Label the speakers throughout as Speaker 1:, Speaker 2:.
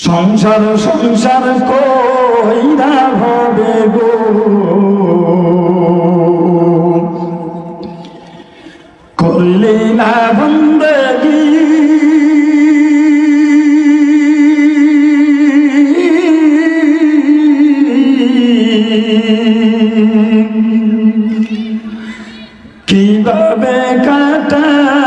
Speaker 1: সংসার সংসার কইরা হবে গো। করলে না বন্দগি। কীভাবে কাটাইবি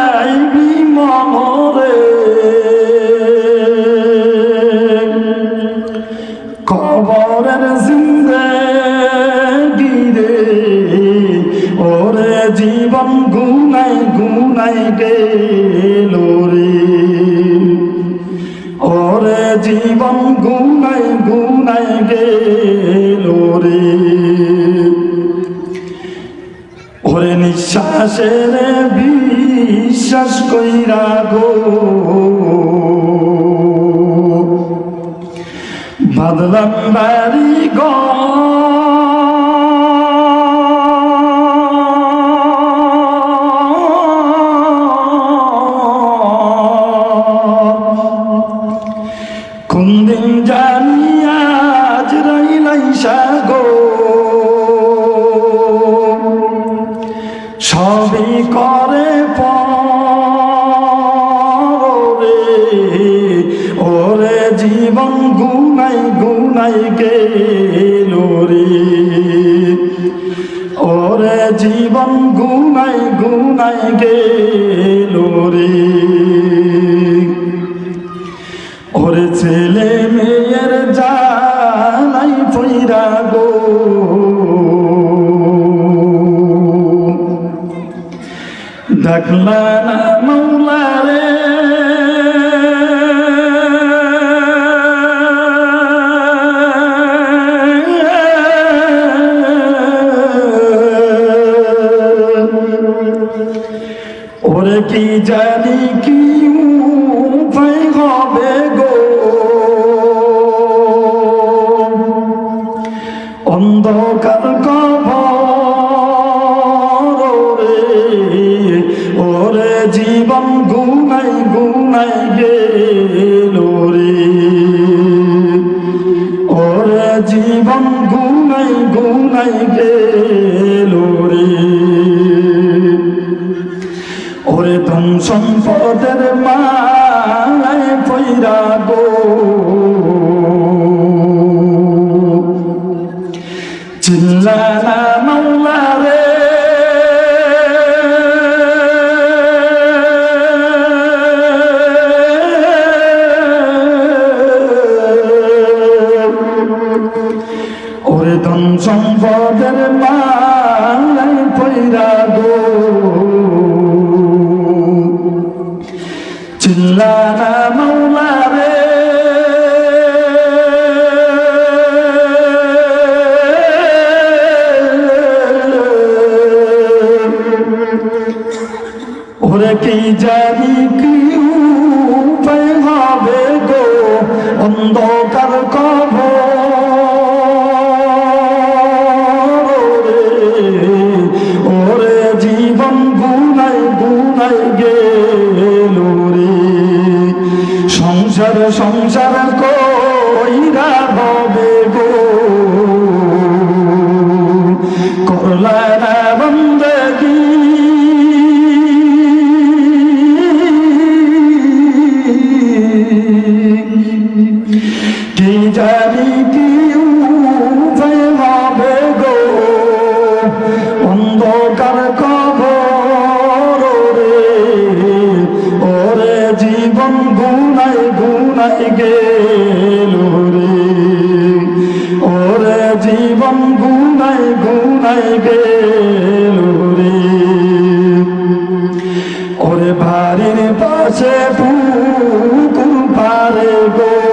Speaker 1: জীবন গুনাই গুনাই গেল রে ওরে জীবন গুনাই গুনাই গেল রে ওরে নিঃশ্বাসের বিশ্বাস কইরা গো। বাদলাম বাড়ি গো ওরে জীবন গুনাই গুনাই গেল রে ওরে ছেলে মেয়ের জানাই ফইরা গো। ডাকলা না কি জানি কি হবে গো? অন্ধকার কবর ওরে জীবন ধন সম্পদের মায় পৈরা গো। চিল্লানা মাওলা রে। ওরে ধন সম্পদের মায় পৈরা গো। চিল্লানা মাওলা রে। ওরে কি জানি কি উপায় হবে গো? অন্ধকার সংসার কইরা হবে গো। করলারা বন্দগি। কি জানি কি গুনাই গুনাই গেল রে। ওরে জীবন গুনাই গুনাই গেল রে। ওরে বাড়ির পাশে পুকুর পারে গো।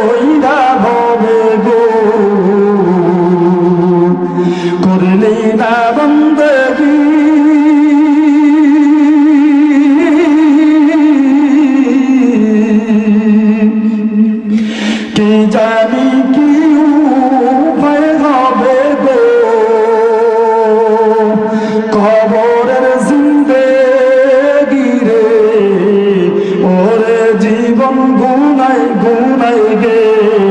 Speaker 1: কইরা হবে গো। করলি না বন্দগি। কে জানি কি জীবন গুনাই গুনাই গেল